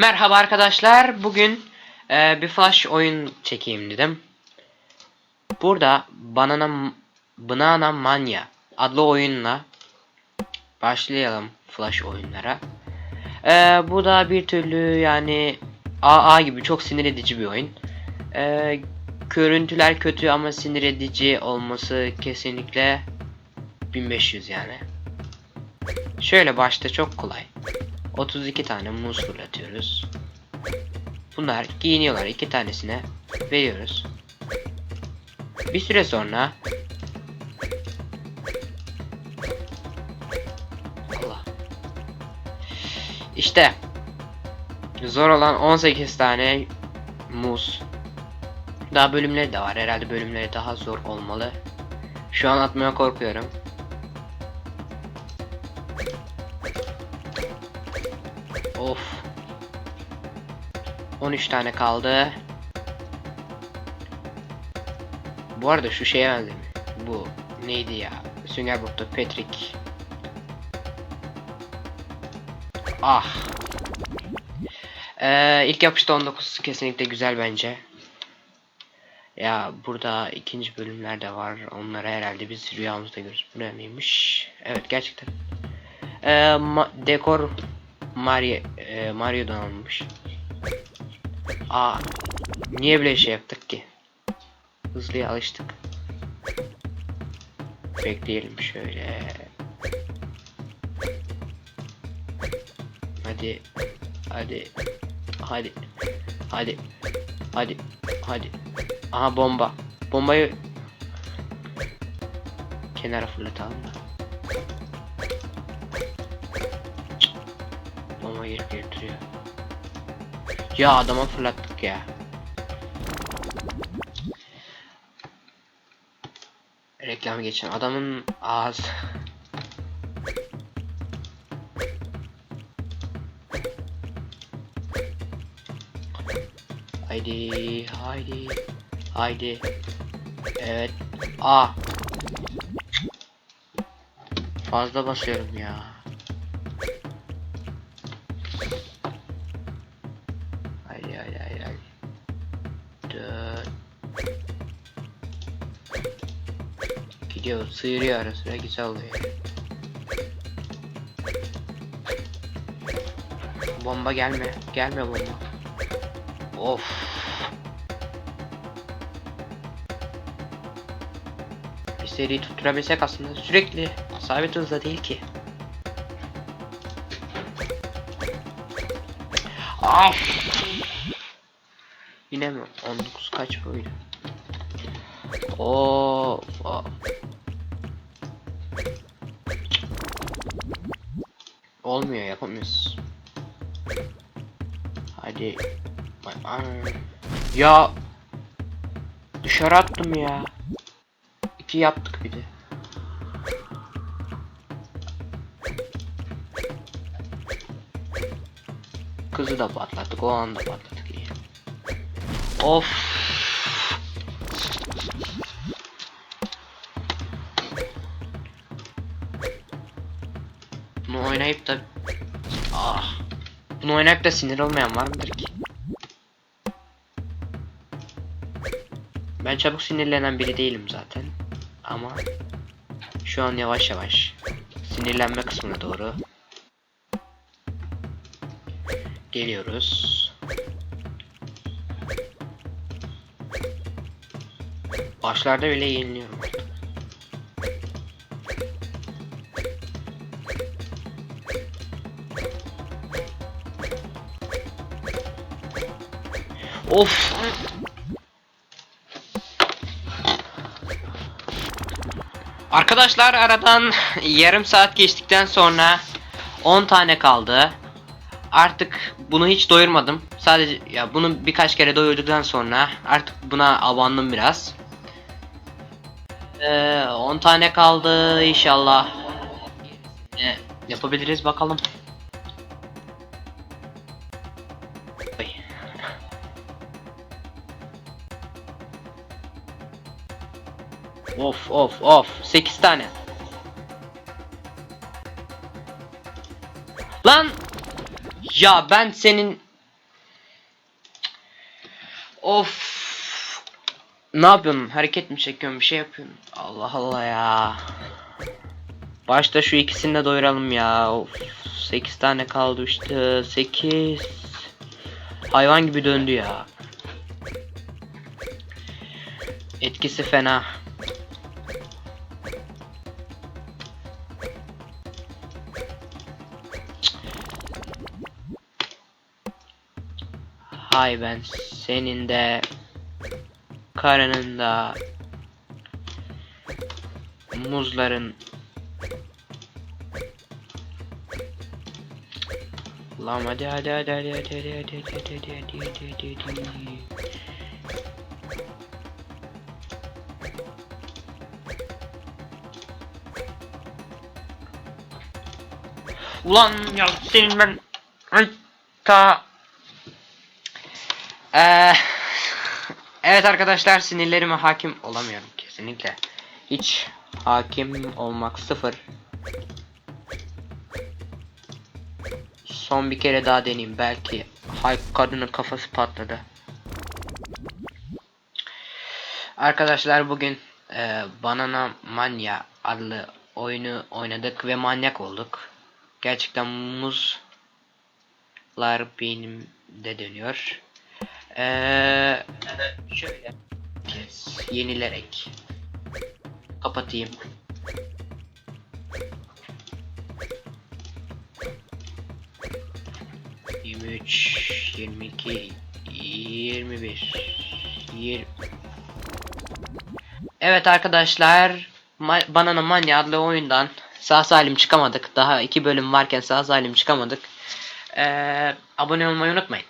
Merhaba arkadaşlar. Bugün e, bir flash oyun çekeyim dedim. Burada Banana Banana Mania adlı oyunla başlayalım flash oyunlara. E, bu da bir türlü yani AA gibi çok sinir edici bir oyun. E, görüntüler kötü ama sinir edici olması kesinlikle 1500 yani. Şöyle başta çok kolay. 32 tane muz fırlatıyoruz. Bunlar giyiniyorlar. iki tanesine veriyoruz. Bir süre sonra Allah. İşte zor olan 18 tane muz. Daha bölümleri de var. Herhalde bölümleri daha zor olmalı. Şu an atmaya korkuyorum. Of. 13 tane kaldı. Bu arada şu şeye benzemiyor. Bu neydi ya? Sünger Bob'ta Patrick. Ah. Ee, ilk yapışta 19 kesinlikle güzel bence. Ya burada ikinci bölümler de var. Onları herhalde biz rüyamızda görürüz. Bu ne neymiş? Evet gerçekten. Ee, dekor Mario e, Mario'dan alınmış. Aa, niye böyle şey yaptık ki? Hızlıya alıştık. Bekleyelim şöyle. Hadi. Hadi. Hadi. Hadi. Hadi. Hadi. Aha bomba. Bombayı kenara fırlatalım. Bomba gelip getiriyor. Ya adama fırlattık ya. Reklam geçen adamın ağzı. Haydi, haydi, haydi. Evet. A. Fazla basıyorum ya. Gidiyor sıyırıyor ara sıra güzel oluyor. Bomba gelme. Gelme bomba. Of. Bir seri tutturabilsek aslında sürekli sabit hızla değil ki. Af. Yine mi? 19 kaç böyle? Oo. Olmuyor yapamıyoruz. Hadi. Ya dışarı attım ya. İki yaptık bir de. Kızı da patlattık, o anda patlattık. Of. Bunu oynayıp da ah. Bunu oynayıp da sinir olmayan var mıdır ki? Ben çabuk sinirlenen biri değilim zaten. Ama şu an yavaş yavaş sinirlenme kısmına doğru geliyoruz. Başlarda bile yeniliyorum artık. Of. Arkadaşlar aradan yarım saat geçtikten sonra 10 tane kaldı. Artık bunu hiç doyurmadım. Sadece ya bunu birkaç kere doyurduktan sonra artık buna abandım biraz. Ee, 10 tane kaldı inşallah. Ee, yapabiliriz bakalım. Of of of 8 tane. Lan ya ben senin Of. Ne yapıyorsun? Hareket mi çekiyorsun? Bir şey yapıyorsun. Allah Allah ya. Başta şu ikisini de doyuralım ya. Of. 8 tane kaldı işte. 8. Hayvan gibi döndü ya. Etkisi fena. Hay ben senin de karının da muzların Lan hadi hadi hadi hadi hadi hadi hadi hadi hadi hadi hadi hadi hadi Ulan ya senin ben Ay, ta Eee Evet arkadaşlar sinirlerime hakim olamıyorum kesinlikle. Hiç hakim olmak sıfır. Son bir kere daha deneyeyim belki. Hay kadının kafası patladı. Arkadaşlar bugün e, Banana Mania adlı oyunu oynadık ve manyak olduk. Gerçekten muzlar beynimde dönüyor. Eee şöyle yenilerek kapatayım. Yirmi üç, yirmi iki, yirmi bir, yirmi. Evet arkadaşlar, Ma Banana Mania adlı oyundan sağ salim çıkamadık. Daha iki bölüm varken sağ salim çıkamadık. Eee abone olmayı unutmayın.